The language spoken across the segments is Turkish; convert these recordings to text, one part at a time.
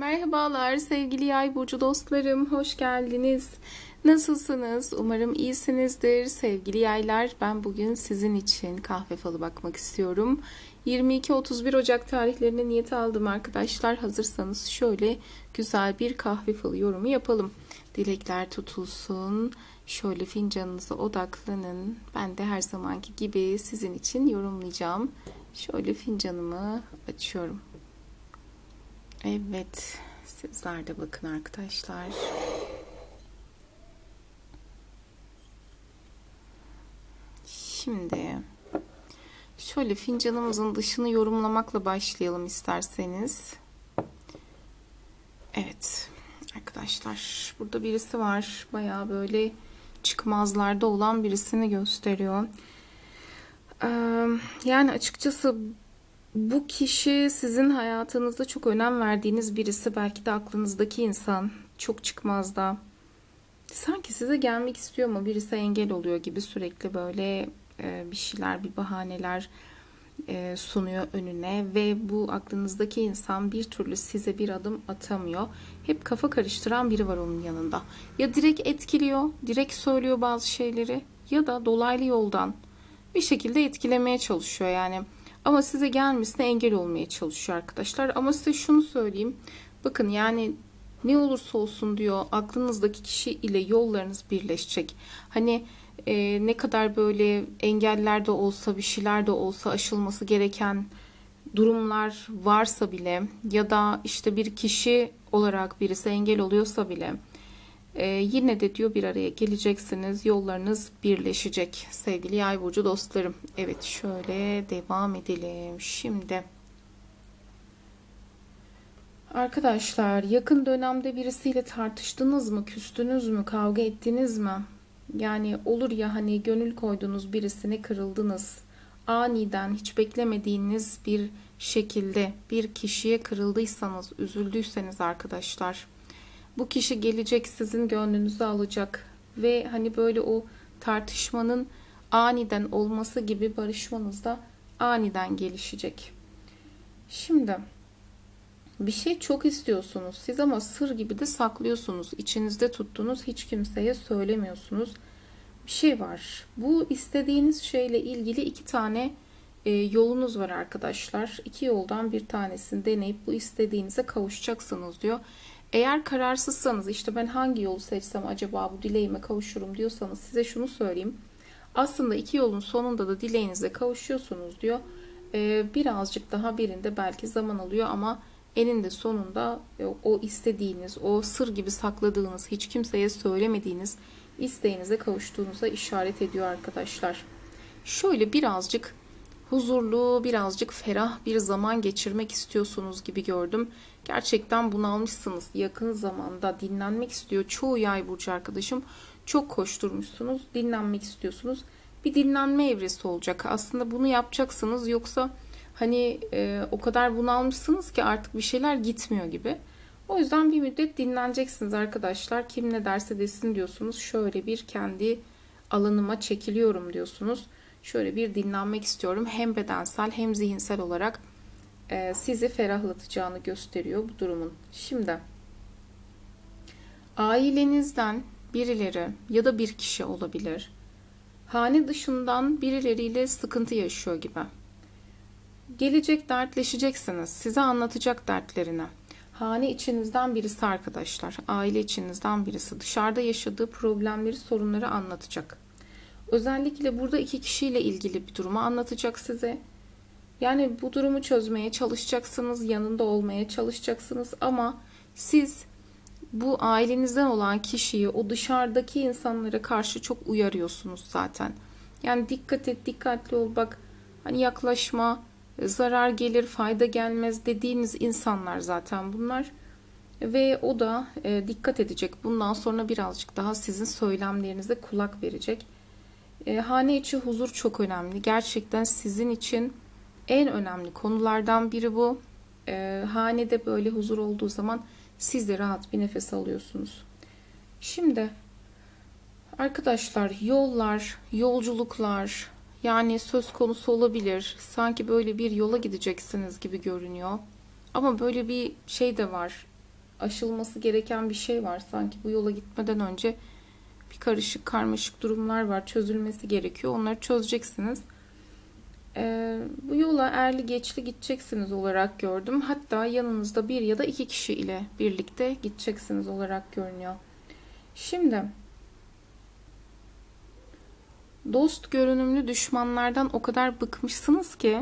Merhabalar sevgili yay burcu dostlarım, hoş geldiniz. Nasılsınız? Umarım iyisinizdir. Sevgili yaylar, ben bugün sizin için kahve falı bakmak istiyorum. 22-31 Ocak tarihlerine niyet aldım arkadaşlar. Hazırsanız şöyle güzel bir kahve falı yorumu yapalım. Dilekler tutulsun. Şöyle fincanınıza odaklanın. Ben de her zamanki gibi sizin için yorumlayacağım. Şöyle fincanımı açıyorum. Evet, sizler de bakın arkadaşlar. Şimdi şöyle fincanımızın dışını yorumlamakla başlayalım isterseniz. Evet, arkadaşlar burada birisi var. Bayağı böyle çıkmazlarda olan birisini gösteriyor. Yani açıkçası bu kişi sizin hayatınızda çok önem verdiğiniz birisi. Belki de aklınızdaki insan. Çok çıkmazda. Sanki size gelmek istiyor ama birisi engel oluyor gibi sürekli böyle e, bir şeyler, bir bahaneler e, sunuyor önüne ve bu aklınızdaki insan bir türlü size bir adım atamıyor. Hep kafa karıştıran biri var onun yanında. Ya direkt etkiliyor, direkt söylüyor bazı şeyleri ya da dolaylı yoldan bir şekilde etkilemeye çalışıyor yani. Ama size gelmesine engel olmaya çalışıyor arkadaşlar. Ama size şunu söyleyeyim. Bakın yani ne olursa olsun diyor aklınızdaki kişi ile yollarınız birleşecek. Hani e, ne kadar böyle engeller de olsa bir şeyler de olsa aşılması gereken durumlar varsa bile ya da işte bir kişi olarak birisi engel oluyorsa bile ee, yine de diyor bir araya geleceksiniz. Yollarınız birleşecek sevgili yay burcu dostlarım. Evet şöyle devam edelim. Şimdi arkadaşlar yakın dönemde birisiyle tartıştınız mı? Küstünüz mü? Kavga ettiniz mi? Yani olur ya hani gönül koyduğunuz birisine kırıldınız. Aniden hiç beklemediğiniz bir şekilde bir kişiye kırıldıysanız, üzüldüyseniz arkadaşlar bu kişi gelecek sizin gönlünüzü alacak ve hani böyle o tartışmanın aniden olması gibi barışmanız da aniden gelişecek. Şimdi bir şey çok istiyorsunuz siz ama sır gibi de saklıyorsunuz. İçinizde tuttuğunuz hiç kimseye söylemiyorsunuz. Bir şey var. Bu istediğiniz şeyle ilgili iki tane e, yolunuz var arkadaşlar. İki yoldan bir tanesini deneyip bu istediğinize kavuşacaksınız diyor. Eğer kararsızsanız işte ben hangi yolu seçsem acaba bu dileğime kavuşurum diyorsanız size şunu söyleyeyim. Aslında iki yolun sonunda da dileğinize kavuşuyorsunuz diyor. Ee, birazcık daha birinde belki zaman alıyor ama eninde sonunda e, o istediğiniz, o sır gibi sakladığınız, hiç kimseye söylemediğiniz isteğinize kavuştuğunuza işaret ediyor arkadaşlar. Şöyle birazcık huzurlu, birazcık ferah bir zaman geçirmek istiyorsunuz gibi gördüm. Gerçekten bunalmışsınız. Yakın zamanda dinlenmek istiyor. Çoğu yay burcu arkadaşım çok koşturmuşsunuz. Dinlenmek istiyorsunuz. Bir dinlenme evresi olacak. Aslında bunu yapacaksınız. Yoksa hani e, o kadar bunalmışsınız ki artık bir şeyler gitmiyor gibi. O yüzden bir müddet dinleneceksiniz arkadaşlar. Kim ne derse desin diyorsunuz. Şöyle bir kendi alanıma çekiliyorum diyorsunuz. Şöyle bir dinlenmek istiyorum. Hem bedensel hem zihinsel olarak e, sizi ferahlatacağını gösteriyor bu durumun. Şimdi ailenizden birileri ya da bir kişi olabilir. Hane dışından birileriyle sıkıntı yaşıyor gibi. Gelecek dertleşeceksiniz. Size anlatacak dertlerini. Hane içinizden birisi arkadaşlar. Aile içinizden birisi. Dışarıda yaşadığı problemleri, sorunları anlatacak. Özellikle burada iki kişiyle ilgili bir durumu anlatacak size. Yani bu durumu çözmeye çalışacaksınız, yanında olmaya çalışacaksınız ama siz bu ailenizden olan kişiyi o dışarıdaki insanlara karşı çok uyarıyorsunuz zaten. Yani dikkat et, dikkatli ol bak hani yaklaşma, zarar gelir, fayda gelmez dediğiniz insanlar zaten bunlar. Ve o da e, dikkat edecek. Bundan sonra birazcık daha sizin söylemlerinize kulak verecek. E, hane içi huzur çok önemli. Gerçekten sizin için en önemli konulardan biri bu. E, hanede böyle huzur olduğu zaman siz de rahat bir nefes alıyorsunuz. Şimdi arkadaşlar yollar, yolculuklar yani söz konusu olabilir. Sanki böyle bir yola gideceksiniz gibi görünüyor. Ama böyle bir şey de var. aşılması gereken bir şey var. Sanki bu yola gitmeden önce bir karışık karmaşık durumlar var. Çözülmesi gerekiyor. Onları çözeceksiniz. Ee, bu yola erli geçli gideceksiniz olarak gördüm. Hatta yanınızda bir ya da iki kişi ile birlikte gideceksiniz olarak görünüyor. Şimdi dost görünümlü düşmanlardan o kadar bıkmışsınız ki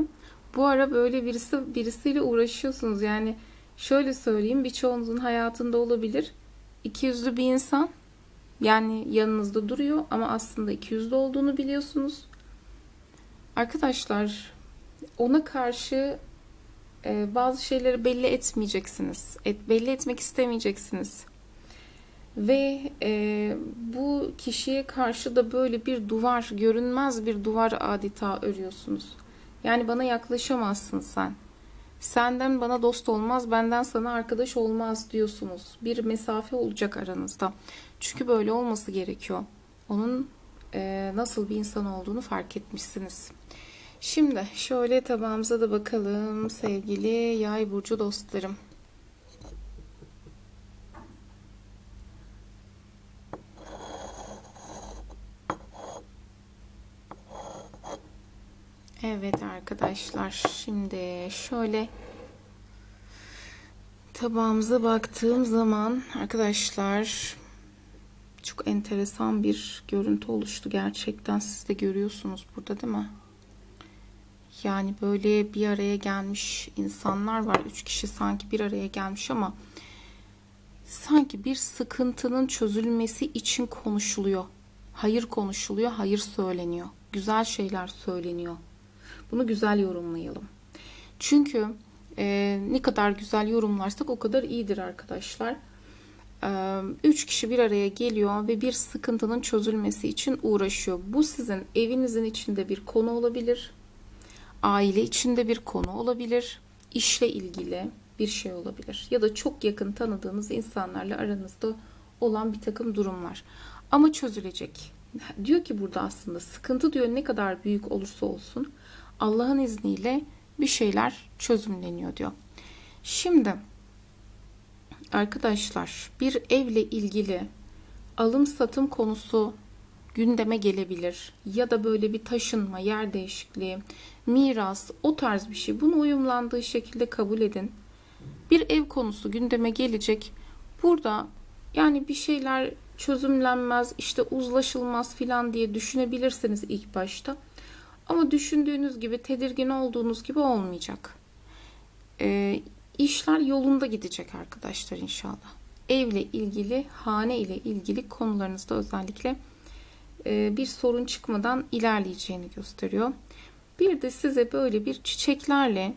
bu ara böyle birisi birisiyle uğraşıyorsunuz. Yani şöyle söyleyeyim birçoğunuzun hayatında olabilir. İkiyüzlü bir insan yani yanınızda duruyor ama aslında ikiyüzlü olduğunu biliyorsunuz. Arkadaşlar ona karşı e, bazı şeyleri belli etmeyeceksiniz. Et, belli etmek istemeyeceksiniz. Ve e, bu kişiye karşı da böyle bir duvar, görünmez bir duvar adeta örüyorsunuz. Yani bana yaklaşamazsın sen. Senden bana dost olmaz, benden sana arkadaş olmaz diyorsunuz. Bir mesafe olacak aranızda. Çünkü böyle olması gerekiyor. Onun e, nasıl bir insan olduğunu fark etmişsiniz. Şimdi şöyle tabağımıza da bakalım sevgili yay burcu dostlarım. Evet arkadaşlar şimdi şöyle tabağımıza baktığım zaman arkadaşlar çok enteresan bir görüntü oluştu gerçekten siz de görüyorsunuz burada değil mi? Yani böyle bir araya gelmiş insanlar var. Üç kişi sanki bir araya gelmiş ama sanki bir sıkıntının çözülmesi için konuşuluyor. Hayır konuşuluyor, hayır söyleniyor. Güzel şeyler söyleniyor. Bunu güzel yorumlayalım. Çünkü e, ne kadar güzel yorumlarsak o kadar iyidir arkadaşlar. E, üç kişi bir araya geliyor ve bir sıkıntının çözülmesi için uğraşıyor. Bu sizin evinizin içinde bir konu olabilir. Aile içinde bir konu olabilir. işle ilgili bir şey olabilir. Ya da çok yakın tanıdığınız insanlarla aranızda olan bir takım durumlar. Ama çözülecek. Diyor ki burada aslında sıkıntı diyor ne kadar büyük olursa olsun Allah'ın izniyle bir şeyler çözümleniyor diyor. Şimdi arkadaşlar bir evle ilgili alım satım konusu gündeme gelebilir ya da böyle bir taşınma, yer değişikliği, miras, o tarz bir şey. Bunu uyumlandığı şekilde kabul edin. Bir ev konusu gündeme gelecek. Burada yani bir şeyler çözümlenmez, işte uzlaşılmaz filan diye düşünebilirsiniz ilk başta. Ama düşündüğünüz gibi, tedirgin olduğunuz gibi olmayacak. Ee, işler yolunda gidecek arkadaşlar inşallah. Evle ilgili, hane ile ilgili konularınızda özellikle e, bir sorun çıkmadan ilerleyeceğini gösteriyor. Bir de size böyle bir çiçeklerle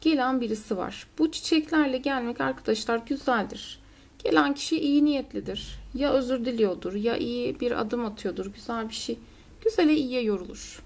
gelen birisi var. Bu çiçeklerle gelmek arkadaşlar güzeldir. Gelen kişi iyi niyetlidir. Ya özür diliyordur ya iyi bir adım atıyordur. Güzel bir şey. Güzele iyiye yorulur.